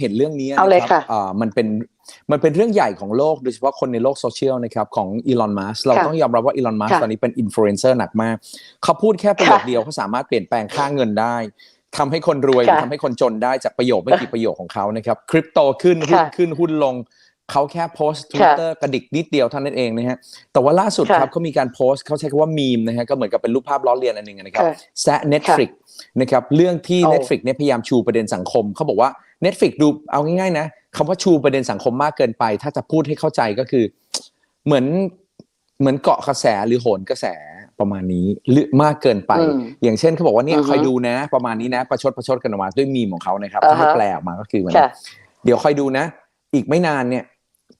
เห็นเรื่องนี้นะเอาเลยคค่ะรัอ่ามันเป็นมันเป็นเรื่องใหญ่ของโลกโดยเฉพาะคนในโลกโซเชียลนะครับของอีลอนมัสเราค่ะต้องยอมรับว่าอีลอนมัสค่ะตอนนี้เป็นอินฟลูเอนเซอร์หนักมาก เขาพูดแค่ประโยคค่ะเดียวเขาสามารถเปลี่ยนแปลงค่าเงินได้ทำให้คนรวยหรือค่ะทำให้คนจนได้จากประโยคไม่กี่ประโยคของเขานะครับคริปโตขึ้นหุ้นค่ะขึ้นหุ้นลง เขาแค่โพสต์ทวิค่ะตเตอร์กระดิกนิดเดียวเท่านั้นเองนะฮะแต่ว่าล่าสุดค่ะครับเขามีการโพสต์เขาใช้คำว่ามีมนะฮะก็เหมือนกับเป็นรูปภาพล้อเลียนอันหนึ่งนะครับค่ะแซะ Netflix นะครับเรื่องที่โอ้ Netflix เนี่ยพยายามชูประเด็นสังคมเขาบอกว่า Netflix ดูเอาง่ายๆนะคำว่าชูประเด็นสังคมมากเกินไป ถ้าจะพูดให้เข้าใจก็คือ เหมือนเหมือนเกาะกระแสหรือโหนกระแสประมาณนี้หรือมากเกินไปอืมอย่างเช่นเขาบอกว่าเนี่ยอือฮึคอยดูนะ ประมาณนี้นะ ประชดประชดกันออกมาด้วยมีมของเขานะครับอ่าถ้าฮะให้แปลออกมาก็คือเหมือนค่ะเดี๋ยวคอยดูนะ อีกไม่นานเนี่ย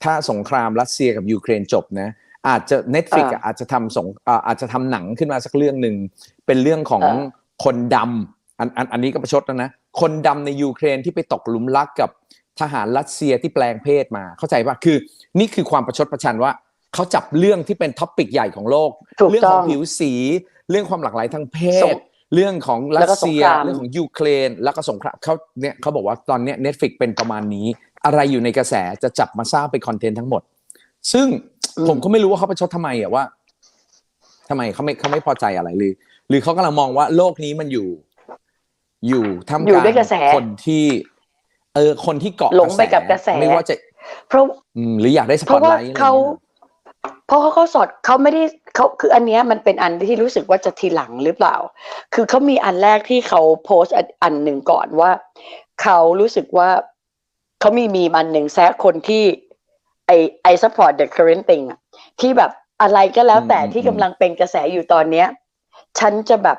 ถ้าสงครามรัสเซียกับยูเครนจบนะ อาจจะ Netflix อ่าอะอาจจะทำสงอ่าอาจจะทำหนังขึ้นมาสักเรื่องหนึ่งเป็นเรื่องของอ่าคนดำอันอันอันนี้ก็ประชดแล้วนะ คนดำในยูเครนที่ไปตกหลุมรักกับทหารรัสเซียที่แปลงเพศมาเข้าใจป่ะคือ นี่คือความประชดประชันว่าเขาจับเรื่องที่เป็นท็อปิกใหญ่ของโลกถูกเรื่องต้ขอองงผิวสี เรื่องความหลากหลายทางเพสศงเรื่องของรัแล้วก็สเซียสงครามเรื่องของยูเครน แล้วก็สงครามเขาเนี่ยเขาบอกว่าตอนเนี้ย Netflix เป็นประมาณนี้ อะไรอยู่ในกระแสจะจับมาสร้างเป็นคอนเทนต์ทั้งหมด ซึ่งอืมผมก็ไม่รู้ว่าเขาประชดทำไมอะว่าทำไมเขาไม่เขาไม่พอใจอะไรหรือ หรือเขากำลังมองว่าโลกนี้มันอยู่ อยู่ท่ามอยู่กลางด้วยกระแสคนที่ เออคนที่เกาะหลงไปกับกระแสไม่ว่าจะ เพราะอืมหรืออยากได้สเพปอตราะว่าไลท์อะไรอย่างเขาเงี้ยเพราะเขาเขาสอดเขาไม่ได้เขาคืออันเนี้ยมันเป็นอันที่รู้สึกว่าจะทีหลังหรือเปล่า คือเขามีอันแรกที่เขาโพสต์อันอันหนึ่งก่อนว่าเขารู้สึกว่า เขามีมีมอันหนึ่งแซะคนที่ไอไอ support the current thing อะที่แบบอะไรก็แล้วแต่อืมที่อืมกำลังเป็นกระแสอยู่ตอนเนี้ย ฉันจะแบบ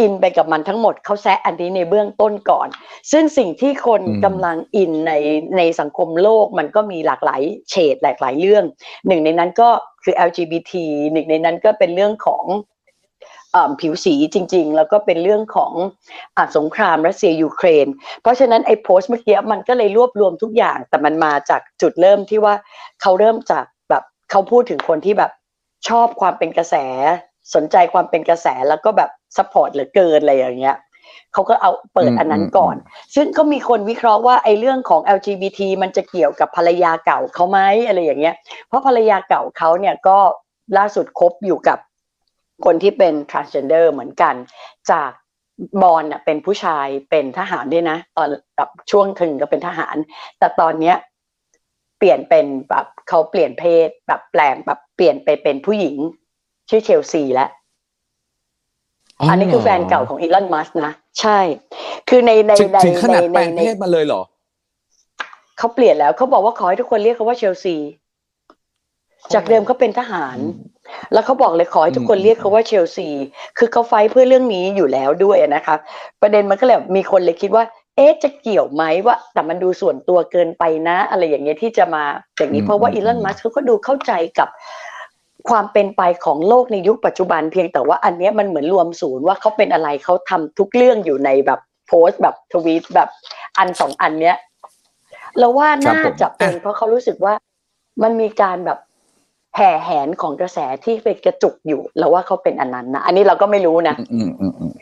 อินไปกับมันทั้งหมดเขาแซะอันนี้ในเบื้องต้นก่อน ซึ่งสิ่งที่คนอืมกำลังอินในในสังคมโลกมันก็มีหลากหลายเฉดหลากหลายเรื่อง หนึ่งในนั้นก็คือ LGBT หนึ่งในนั้นก็เป็นเรื่องของอ่า ผิวสีจริง ๆ แล้วก็เป็นเรื่องของอาสงครามรัสเซียยูเครน เพราะฉะนั้นไอ้โพสต์เมื่อกี้มันก็เลยรวบรวมทุกอย่าง แต่มันมาจากจุดเริ่มที่ว่าเขาเริ่มจากแบบเขาพูดถึงคนที่แบบชอบความเป็นกระแส สนใจความเป็นกระแสแล้วก็แบบซัพพอร์ตเหลือเกินอะไรอย่างเงี้ยเขาก็เอาเปิดอันนั้นก่อน ซึ่งก็มีคนวิเคราะห์ว่าไอ้เรื่องของ LGBT มันจะเกี่ยวกับภรรยาเก่าเขาไหมอะไรอย่างเงี้ย เพราะภรรยาเก่าเขาเนี่ยก็ล่าสุดคบอยู่กับ คนที่เป็น transgender เหมือนกัน จากบอลน่ะเป็นผู้ชายเป็นทหารด้วยนะตอนแบบช่วงถึงก็เป็นทหาร แต่ตอนเนี้ยเปลี่ยนเป็นแบบเขาเปลี่ยนเพศแบบแปลงแบบเปลี่ยนไปเป็นผู้หญิง ชื่อเชลซีแล้วอันนี้คือแฟนเก่าของอีลอนมัสนะ ใช่ คือในในถึงในถึงขนาดในแปลงในเพศมาเลยเหรอเขาเปลี่ยนแล้วเขาบอกว่าขอให้ทุกคนเรียกเขาว่าเชลซี จากเดิมเขาเป็นทหาร แล้วเขาบอกเลยขอให้ทุกคนอืมเรียกเขาว่าเชลซี คือเขาไฟท์เพื่อเรื่องนี้อยู่แล้วด้วยนะคะ ประเด็นมันก็เลยแบบมีคนเลยคิดว่า เอ๊ะจะเกี่ยวไหมว่า แต่มันดูส่วนตัวเกินไปนะ อะไรอย่างเงี้ยที่จะมาอย่างนี้เพราะว่าอีลอนมัสก์เขาก็ดูเข้าใจกับความเป็นไปของโลกในยุคปัจจุบันเพียงแต่ว่าอันเนี้ยมันเหมือนรวมศูนย์ว่าเขาเป็นอะไรเขาทำทุกเรื่องอยู่ในแบบโพสต์แบบทวีตแบบอันสองอันเนี้ยเราว่าครับน่าผมจะเป็นอะเพราะเขารู้สึกว่ามันมีการแบบ แห่แหนของกระแสที่เป็นกระจุกอยู่เราว่าเขาเป็นอันนั้นนะอันนี้เราก็ไม่รู้นะอืมอืมอืม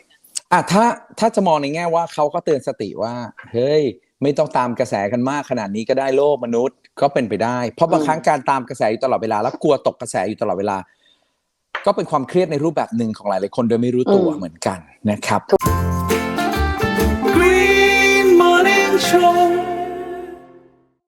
อะถ้าถ้าจะมองในแง่ว่าเขาก็เตือนสติว่าเฮ้ยไม่ต้องตามกระแสกันมากขนาดนี้ก็ได้โลกมนุษย์ก็เป็นไปได้ เพราะบางครั้งการตามกระแสอยู่ตลอดเวลาแล้วกลัวตกกระแสอยู่ตลอดเวลา ก็เป็นความเครียดในรูปแบบหนึ่งของหลายๆคนโดยไม่รู้ตัวเหมือนกันนะครับ Green Morning Show